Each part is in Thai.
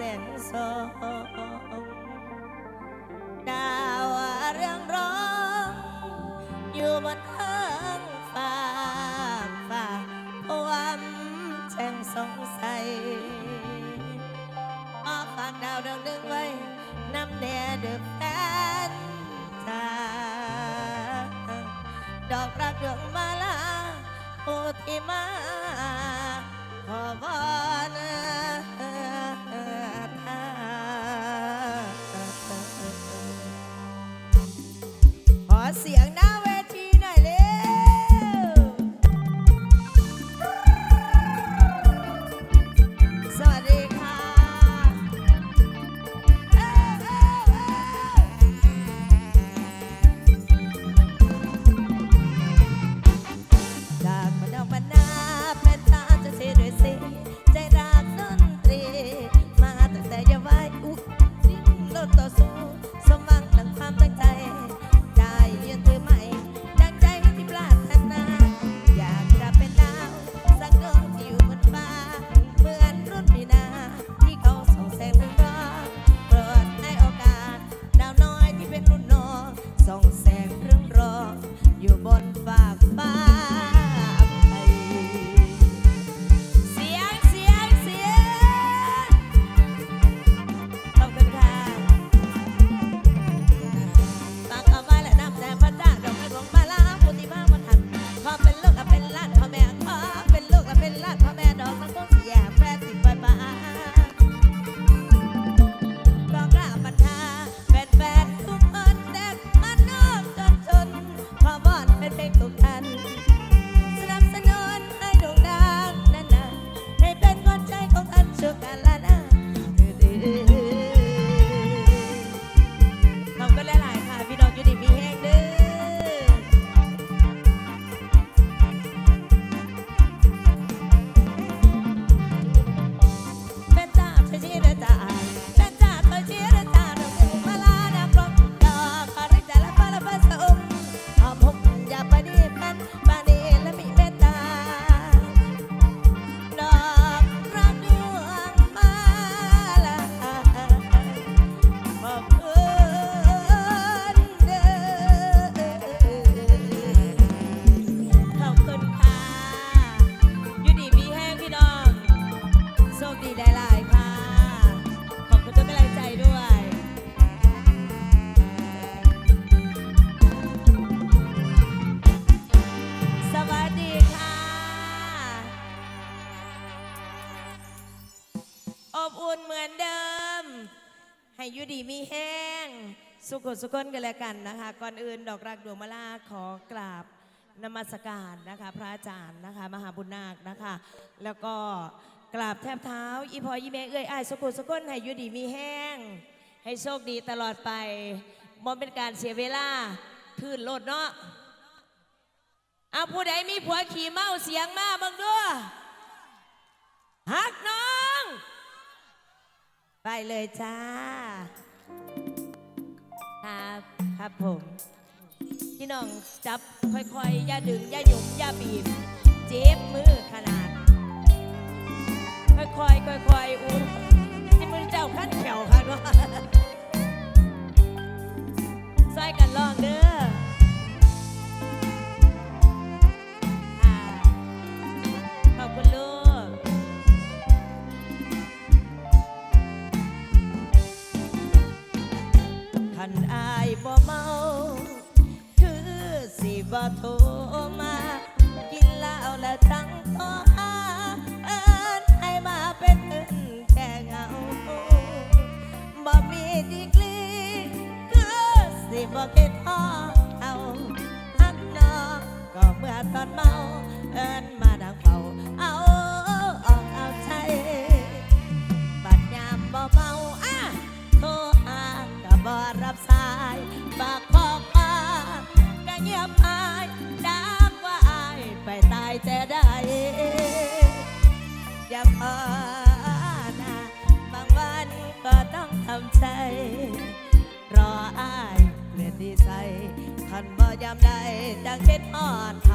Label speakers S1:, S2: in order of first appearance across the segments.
S1: แสนสองดาวเรื่องร้อง อยู่บนเทิงฟ้าฟ้าความแช่งสงสัยขอฝากดาวดวงหนึ่งไว้นำแน่เดือแฟนจ้าดอกรักดวงมาลาผู้ที่มาขอวอน อนเป็นเพลงทุกอัน อยุดีมีแห้ง สุขสุขนกันแล้วกันนะคะ ก่อนอื่นดอกรักดวงมาลาขอกราบนมัสการนะคะ พระอาจารย์นะคะ มหาบุญนาคนะคะ แล้วก็กราบแทบเท้า อีพออีเมเอ้ยอ้ายสุขสุขนให้อยุดีมีแห้ง ให้โชคดีตลอดไปมอนเป็นการเสียเวลาพื้นโลดเนาะเอาผู้ใดมีผัวขี่เมาเสียงมาเบังด้วยฮักเน้อง ไปเลยจ้า ครับครับผม พี่น้องจับค่อยๆ อย่าดึง อย่าหยุมอย่าบีบ เจ็บมือขนาด ค่อยๆ ค่อยๆ อุ้ย บ่คิดพอเอาฮักนอก็เมื่อตอนเมาเอิ้นมาดังเฝ้าเอาออกเอาใจบัดยามบ่เมาอะโทรหาก็บ่รับสายฝากข้อความก็เงียบหายดักว่าอายไปตายแต่ได้อย่าพอนะบางวันก็ต้องทำใจ ยามใดดังเช็ดอ่อน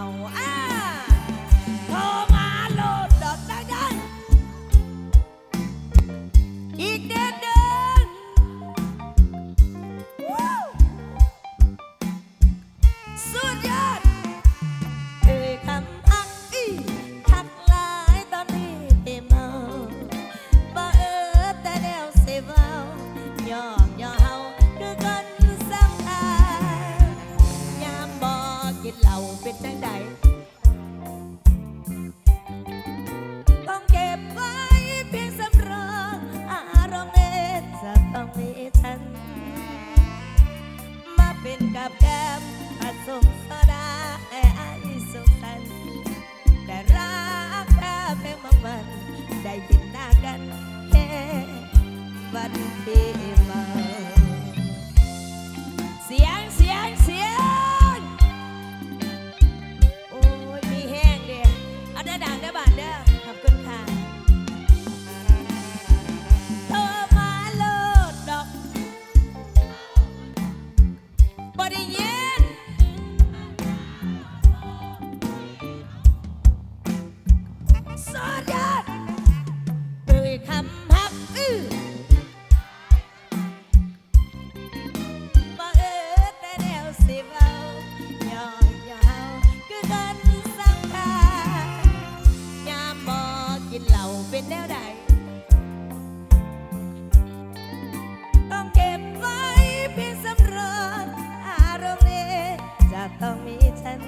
S1: ต้องมีฉัน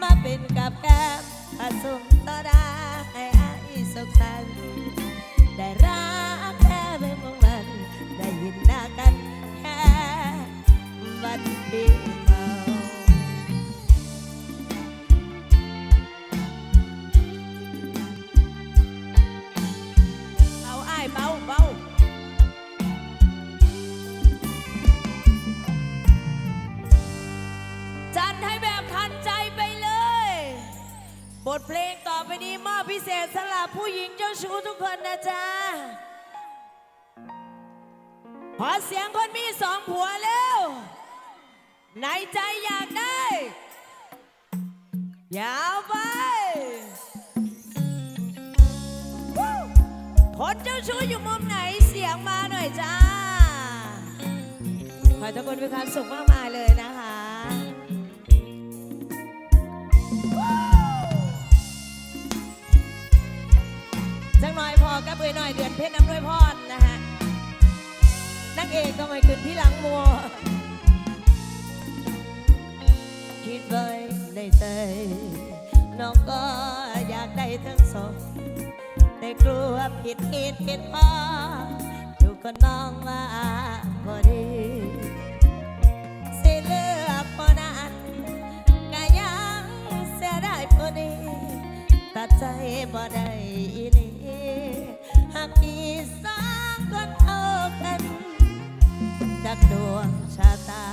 S1: มาเป็นกับแก้มผสมต่อได้ บทเพลงต่อไปนี้มอบพิเศษสำหรับผู้หญิงเจ้าชู้ทุกคนนะจ๊ะ ขอเสียงคนมีสองผัวเร็ว ในใจอยากได้ ยาวไปคนเจ้าชู้อยู่มุมไหนเสียงมาหน่อยจ้า ขอให้ทุกคนมีความสุขมากมายเลยนะคะ จังหน่อยพอกับเอยหน่อยเดือนเพชรน้ำด้วยพรนะฮะนักเอกก็ไม่ขึ้นที่หลังมัว คิดไว้ในใจน้องก็อยากได้ทั้งสองแต่กลัวผิดผิดผิดพออยู่ก็น้องว่าพอดีสิเลือกพอนานก็ยังเสียได้พอดีตัดใจบ่ได้ จากดวงชะตา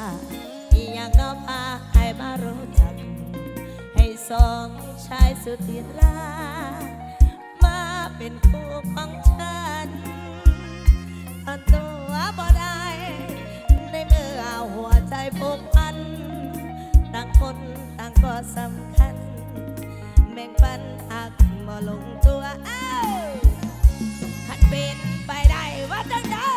S1: อีอยางน้อพาให้มารู้จัก ให้สองชายสุดที่รักมาเป็นคู่ของฉันทนตัวบ่ได้ในเมื่อหัวใจผูกพัน ต่างคนต่างก็สำคัญ แบ่งปันหักบ่ลงตัวเอ้าขันเป็นไปได้ว่าจังได้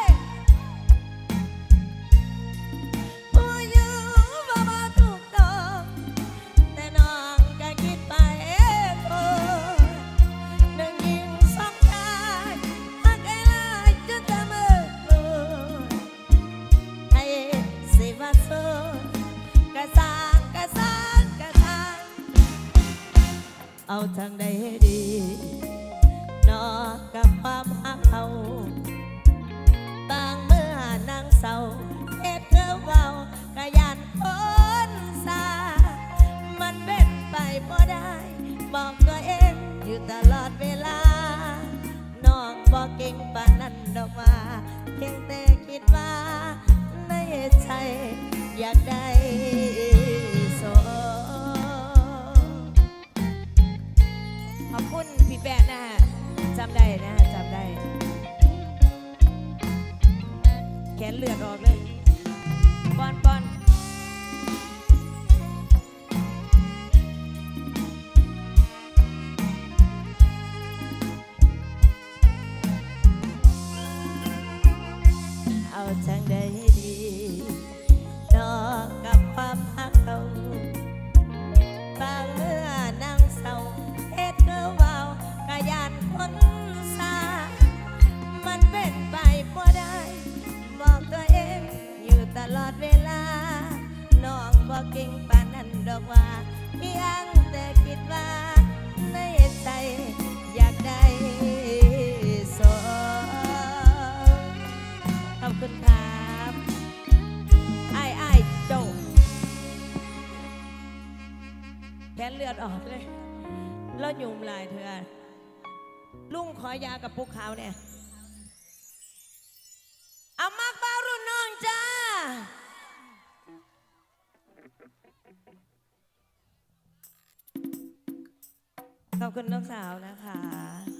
S1: ทางใดดีนอกกับความหักเขาบางเมื่อนางเศร้าเอ็ดเธอเว้ากะยานคนสามันเป็นไปบ่ได้ บอกตัวเองอยู่ตลอดเวลาน้องบอกเก่งปานนั้นดอกว่าเพียงแต่คิดว่าในใจอยากได้โซ พี่แป๊ะนะฮะจำได้นะฮะจำได้ แขนเลือดออกเลยปอนปอน เก่งปานนั้นดอกว่าเพียงแต่คิดว่าในใจอยากได้สอขอบคุณครับไอ้ไอ้เจ้าแขนเลือดออกเลย แล้วยุ่มลายเธอลุงขอยากับปุ๊กเขาเนี่ย คุณน้องสาวนะคะ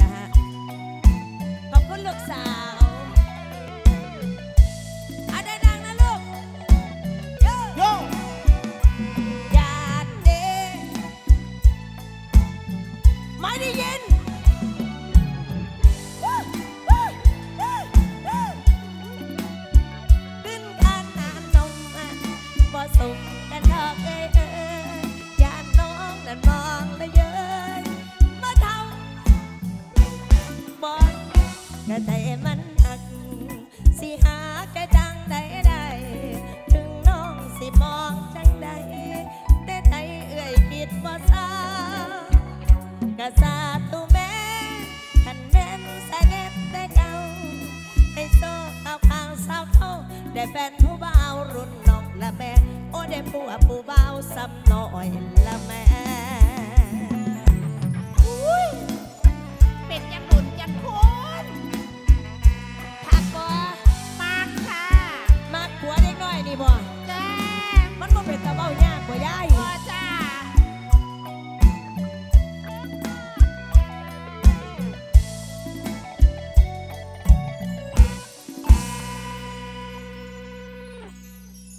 S1: นะฮะ ขอบคุณลูกสาว บ่าสับหน่อยละแม่